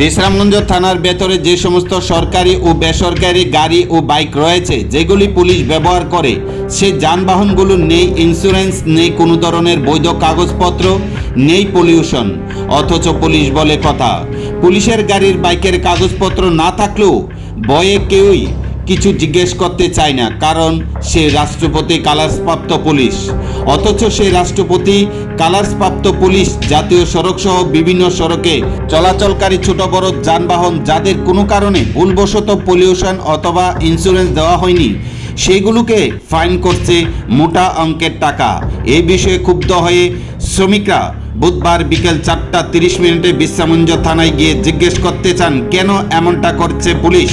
বিশ্রামগঞ্জ থানার ভেতরে যে সমস্ত সরকারি ও বেসরকারি গাড়ি ও বাইক রয়েছে, যেগুলি পুলিশ ব্যবহার করে, সে যানবাহনগুলো নেই ইন্স্যুরেন্স নেই, কোনো ধরনের বৈধ কাগজপত্র নেই পলিউশন অথচ পুলিশ বলে কথা। পুলিশের গাড়ির বাইকের কাগজপত্র না থাকলেও বয়ে কেউই কিছু জিজ্ঞেস করতে চায় না, কারণ সে রাষ্ট্রপতি কালার্সপ্রাপ্ত পুলিশ। অথচ সে রাষ্ট্রপতি কালার্সপ্রাপ্ত পুলিশ জাতীয় সড়ক সহ বিভিন্ন সড়কে চলাচলকারী ছোট বড় যানবাহন যাদের কোনো কারণে ভুলবশত পলিউশন অথবা ইন্স্যুরেন্স দেওয়া হয়নি, সেগুলোকে ফাইন করছে মোটা অঙ্কের টাকা। এই বিষয়ে ক্ষুব্ধ হয়ে শ্রমিকরা বুধবার বিকেল চারটা তিরিশ মিনিটে বিশ্রামঞ্জ থানায় গিয়ে জিজ্ঞেস করতে চান, কেন এমনটা করছে পুলিশ?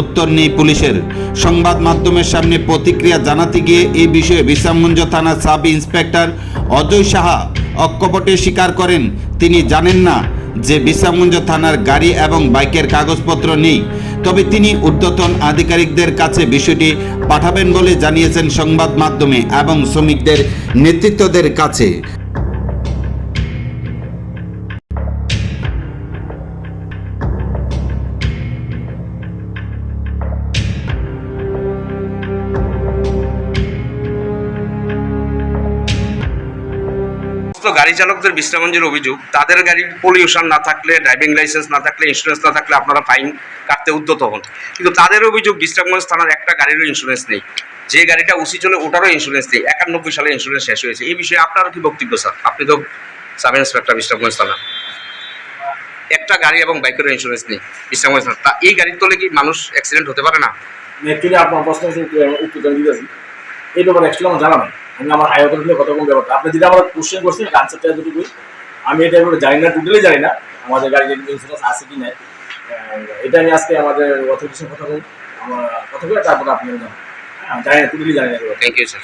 উত্তর নেই পুলিশের। সংবাদ মাধ্যমের সামনে প্রতিক্রিয়া জানাতে গিয়ে এই বিষয়ে বিশ্রামগঞ্জ থানার সাব ইন্সপেক্টর অজয় সাহা অক্কপটে স্বীকার করেন। তিনি জানেন না যে বিশ্রামগঞ্জ থানার গাড়ি এবং বাইকের কাগজপত্র নেই। তবে তিনি ঊর্ধ্বতন আধিকারিকদের কাছে বিষয়টি পাঠাবেন বলে জানিয়েছেন সংবাদ মাধ্যমে এবং শ্রমিকদের নেতৃত্বদের কাছে। গাড়ি চালকদের বিশ্রামঞ্জের অভিযোগ, তাদের গাড়ির পলিউশন না থাকলে ড্রাইভিং লাইসেন্স না থাকলে ইন্স্যুরেন্স না থাকলে আপনারা ফাইন কাটতে উদ্যত হন। কিন্তু তাদের অভিযোগ বিশ্রামগঞ্জ থানার একটা গাড়িরও ইন্স্যুরেন্স নেই। যে গাড়িটা উসি চলে, ওটারও ইন্স্যুরেন্স নেই। একানব্বই সালে ইন্স্যুরেন্স শেষ হয়েছে। এই বিষয়ে আপনার কি বক্তব্য, স্যার? আপনি তো সাব ইন্সপেক্টর বিশ্রামগঞ্জ থানা। একটা গাড়ি এবং বাইকেরও ইন্স্যুরেন্স নেই বিশ্রামগঞ্জ থানা। তা এই গাড়ির তলে কি মানুষ অ্যাক্সিডেন্ট হতে পারে না? আপনার প্রশ্ন এই ব্যাপারে অ্যাকচুয়ালি আমার জানা নাই। আমি আমার হাই অথরিটি কথা কোন ব্যাপারটা। আপনি যদি আমার কোশ্চেন করছেন আনসারটা এতটুকুই। আমি এটা এবার জানি না টোটালি জানি না, আমাদের গাড়ি ইন্স্যুরেন্স আছে কি নাই। এটা আমি আজকে আমাদের অথরিটির কথা বলব। আমার কথা বলে তারপরে আপনি হ্যাঁ জানি না টোটালি জানি না থ্যাংক ইউ স্যার